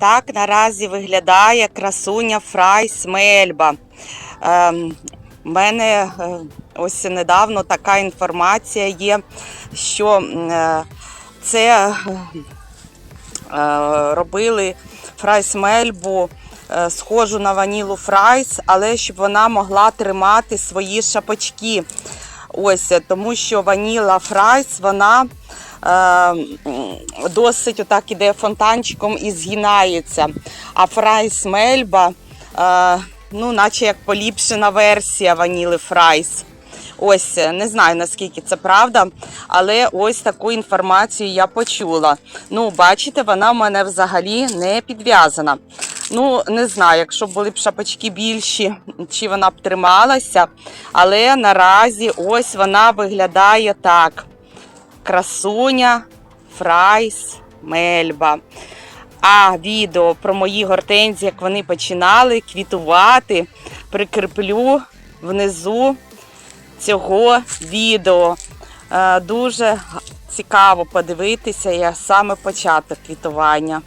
Так наразі виглядає красуня Фрайс Мельба. Ем, в мене е, ось недавно така інформація є, що е, це е, робили Фрайс Мельбу е, схожу на ванілу Фрайс, але щоб вона могла тримати свої шапочки. Ось, тому що ваніла Фрайс, вона досить отак іде фонтанчиком і згинається. А Фрайс Мельба, е, ну, наче як поліпшена версія ваніли Фрайс. Ось е, не знаю наскільки це правда, але ось таку інформацію я почула. Ну, бачите, вона в мене взагалі не підв'язана. Ну, не знаю, якщо б були б шапочки більші, чи вона б трималася. Але наразі ось вона виглядає так: красуня, фрайс, мельба. А відео про мої гортензії, як вони починали квітувати, прикріплю внизу цього відео. Е, Дуже цікаво подивитися, як саме початок квітування.